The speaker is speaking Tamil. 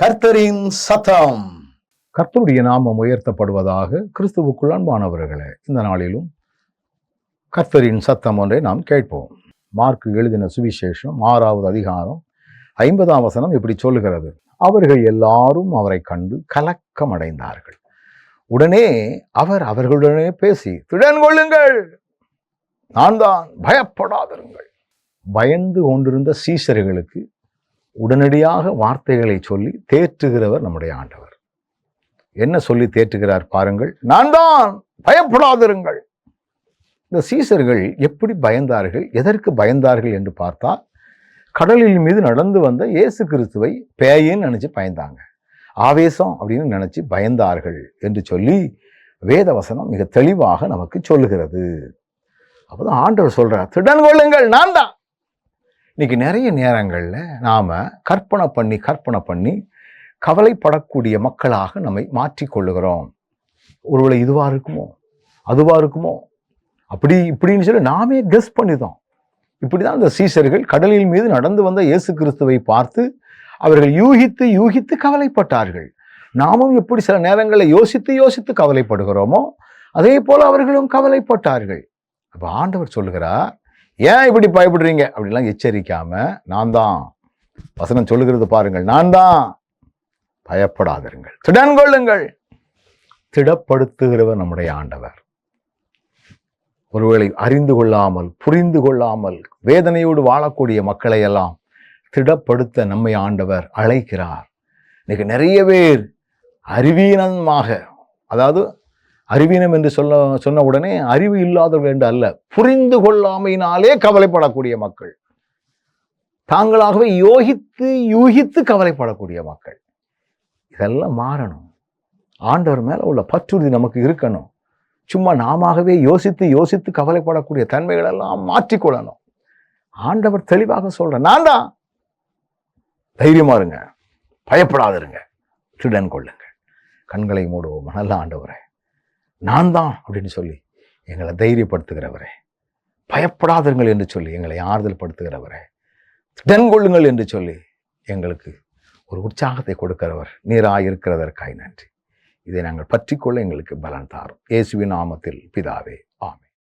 கர்த்தரின் சத்தம். கர்த்தருடைய நாமம் உயர்த்தப்படுவதாக கிறிஸ்துவுக்குள் அன்பானவர்களே இந்த நாளிலும் கர்த்தரின் சத்தம் ஒன்றை நாம் கேட்போம். மார்க் எழுதின சுவிசேஷம் ஆறாவது அதிகாரம் ஐம்பதாம் வசனம் இப்படி சொல்லுகிறது. அவர்கள் எல்லாரும் அவரை கண்டு கலக்கம் அடைந்தார்கள் உடனே அவர் அவர்களுடனே பேசி திடன் கொள்ளுங்கள் நான் தான் பயப்படாதிருங்கள். பயந்து கொண்டிருந்த சீசர்களுக்கு உடனடியாக வார்த்தைகளை சொல்லி தேற்றுகிறவர் நம்முடைய ஆண்டவர். என்ன சொல்லி தேற்றுகிறார் பாருங்கள். நான் தான் பயப்படாதிருங்கள். இந்த சீசர்கள் எப்படி பயந்தார்கள் எதற்கு பயந்தார்கள் என்று பார்த்தால் கடலில் மீது நடந்து வந்த இயேசு கிறிஸ்துவை பேயின்னு நினச்சி பயந்தாங்க. ஆவேசம் அப்படின்னு நினச்சி பயந்தார்கள் என்று சொல்லி வேத வசனம் மிக தெளிவாக நமக்கு சொல்லுகிறது. அப்போதான் ஆண்டவர் சொல்கிறார் திடன் கொள்ளுங்கள் நான் தான் இன்றைக்கி நிறைய நேரங்களில் நாம் கற்பனை பண்ணி கற்பனை பண்ணி கவலைப்படக்கூடிய மக்களாக நம்மை மாற்றிக்கொள்ளுகிறோம் ஒருவேளை இதுவாக இருக்குமோ? அதுவாக இருக்குமோ? அப்படி இப்படின்னு சொல்லி நாமே கெஸ் பண்ணிதோம் இப்படிதான் அந்த சீசர்கள் கடலின் மீது நடந்து வந்த இயேசு கிறிஸ்துவை பார்த்து அவர்கள் யூகித்து யூகித்து கவலைப்பட்டார்கள். நாமும் எப்படி சில நேரங்களில் யோசித்து யோசித்து கவலைப்படுகிறோமோ அதே போல் அவர்களும் கவலைப்பட்டார்கள். அப்போ ஆண்டவர் சொல்லுகிறார் ஏன் இப்படி பயப்படுறீங்க? அப்படிலாம் எச்சரிக்காம நான் தான். வசனம் சொல்லுகிறது பாருங்கள் நான் தான். பயப்படாதிருங்கள். திடன் கொள்ளுங்கள். திடப்படுத்துகிறவர் நம்முடைய ஆண்டவர். ஒருவேளை அறிந்து கொள்ளாமல் புரிந்து கொள்ளாமல் வேதனையோடு வாழக்கூடிய மக்களை எல்லாம் திடப்படுத்த நம்மை ஆண்டவர் அழைக்கிறார். இன்னைக்கு நிறைய பேர் அறிவீனமாக அதாவது அறிவீனம் என்று சொல்ல சொன்ன உடனே அறிவு இல்லாதவர்கள் என்று அல்ல புரிந்து கொள்ளாமையினாலே கவலைப்படக்கூடிய மக்கள். தாங்களாகவே யோகித்து யூகித்து கவலைப்படக்கூடிய மக்கள். இதெல்லாம் மாறணும். ஆண்டவர் மேல உள்ள பற்றுறுதி நமக்கு இருக்கணும். சும்மா நாமவே யோசித்து யோசித்து கவலைப்படக்கூடிய தன்மைகள் எல்லாம் மாற்றிக்கொள்ளணும். ஆண்டவர் தெளிவாக சொல்ற நான் தான். தைரியமா இருங்க. பயப்படாதிருங்க. திடன் கொள்ளுங்கள். கண்களை மூடுவோம். நல்ல ஆண்டவரே. நான் தான் அப்படின்னு சொல்லி எங்களை தைரியப்படுத்துகிறவரே. பயப்படாதிருங்கள் என்று சொல்லி எங்களை ஆறுதல் படுத்துகிறவரே. திடன்கொள்ளுங்கள் என்று சொல்லி எங்களுக்கு ஒரு உற்சாகத்தை கொடுக்கிறவர் நீராயிருக்கிறதற்காய் நன்றி. இதை நாங்கள் பற்றிக்கொள்ள எங்களுக்கு பலன் தாரும். இயேசுவின் நாமத்தில் பிதாவே ஆமென்.